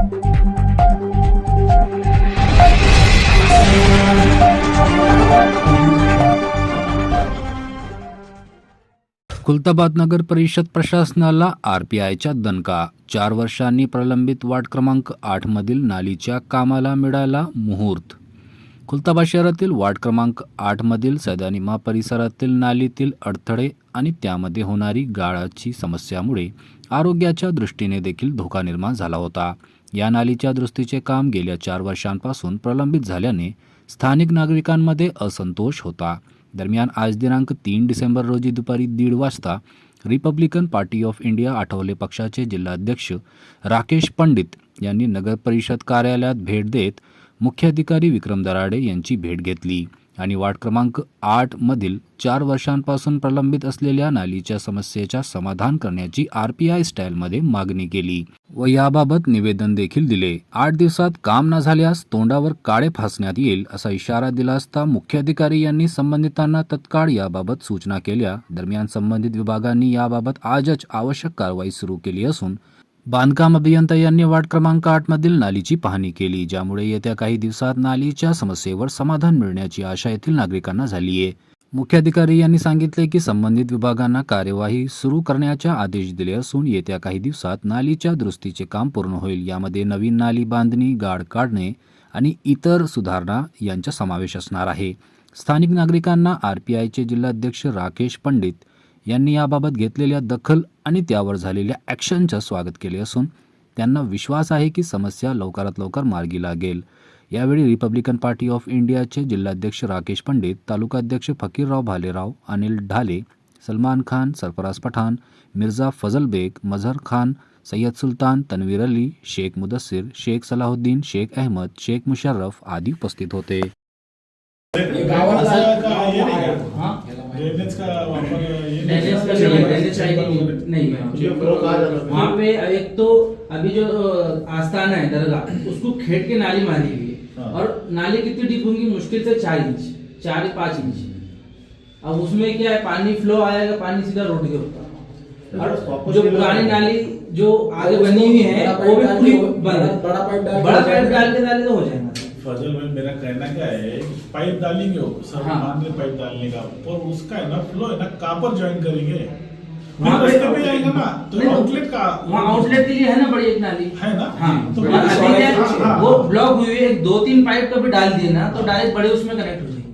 खुलताबाद नगर परिषद प्रशासनाला आरपीआयच्या दणका. चार वर्षांनी प्रलंबित वार्ड क्रमांक आठमधील नालीच्या कामाला मिळाला मुहूर्त. खुलताबाद शहरातील वार्ड क्रमांक आठमधील सैदानिमा परिसरातील नालीतील अडथळे आणि त्यामध्ये होणारी गाळाची समस्यामुळे आरोग्याच्या दृष्टीने देखील धोका निर्माण झाला होता. या नालीच्या दुरुस्तीचे काम गेल्या चार वर्षांपासून प्रलंबित झाल्याने स्थानिक नागरिकांमध्ये असंतोष होता. दरम्यान आज दिनांक तीन डिसेंबर रोजी दुपारी दीड वाजता Republican Party of India Athawale पक्षाचे जिल्हाध्यक्ष राकेश पंडित यांनी नगरपरिषद कार्यालयात भेट देत मुख्याधिकारी विक्रम दराडे यांची भेट घेतली. आणि वार्ड क्रमांक आठ मधील चार वर्षांपासून प्रलंबित असलेल्या नालीच्या समस्येच्या समाधान करण्याची आर पी आय स्टाईलमध्ये मागणी केली व याबाबत निवेदन देखील दिले. आठ दिवसात काम न झाल्यास तोंडावर काळे फासण्यात येईल असा इशारा दिला असता मुख्याधिकारी यांनी संबंधितांना तत्काळ याबाबत सूचना केल्या. दरम्यान संबंधित विभागांनी याबाबत आजच आवश्यक कारवाई सुरू केली असून बांधकाम अभियंता यांनी वार्ड क्रमांक आठमधील नालीची पाहणी केली ज्यामुळे येत्या काही दिवसात नालीच्या समस्येवर समाधान मिळण्याची आशा येथील नागरिकांना झाली आहे. मुख्याधिकारी यांनी सांगितले की संबंधित विभागांना कार्यवाही सुरू करण्याचे आदेश दिले असून येत्या काही दिवसात नालीच्या दुरुस्तीचे काम पूर्ण होईल. यामध्ये नवीन नाली बांधणी गाड काढणे आणि इतर सुधारणा यांचा समावेश असणार आहे. स्थानिक नागरिकांना आर पी आयचे जिल्हाध्यक्ष राकेश पंडित यांनी याबाबत घेतलेल्या दखल आणि त्यावर झालेल्या ॲक्शनचं स्वागत केले असून त्यांना विश्वास आहे की समस्या लवकरात लवकर मार्गी लागेल. यावेळी रिपब्लिकन पार्टी ऑफ इंडियाचे जिल्हाध्यक्ष राकेश पंडित तालुकाध्यक्ष फकीरराव भालेराव अनिल ढाले सलमान खान सरफराज पठाण मिर्झा फजल बेग मझहर खान सय्यद सुलतान तन्वीर अली शेख मुदस्सिर शेख सलाहुद्दीन शेख अहमद शेख मुशर्रफ आदी उपस्थित होते. ड्रेनेज का वापर ये ड्रेनेज का नहीं ड्रेनेज का नहीं- नहीं है। ये फ्लो कहाँ जाता? वहाँ पे एक तो अभी जो आस्थाना है दरगाह उसको खेत के नाली मारी हुई है। और नाली कितनी डीप होंगी मुश्किल से चार इंच चार पाँच इंच अब उसमें क्या है पानी फ्लो आएगा पानी सीधा रोड के ऊपर और जो पुरानी नाली जो आगे बनी हुई है वो भी पूरी बंद है बड़ा पाइप। डाल के डाले तो हो जाएगा फजल भाई मेरा कहना क्या है पाइप डालेंगे वो सर हाँ। मान ले पाइप डालने का और उसका है ना फ्लो है ना कापर ज्वाइन करेंगे वहाँ पे- ना तो नहीं, आउटलेट का वहाँ आउटलेट के लिए है ना बड़ी एक नाली है ना हाँ तो तो हाँ, वो। ब्लॉक हुई है दो तीन पाइप कभी डाल दिए ना तो डायरेक्ट बड़े उसमें कनेक्ट हो जाएँगे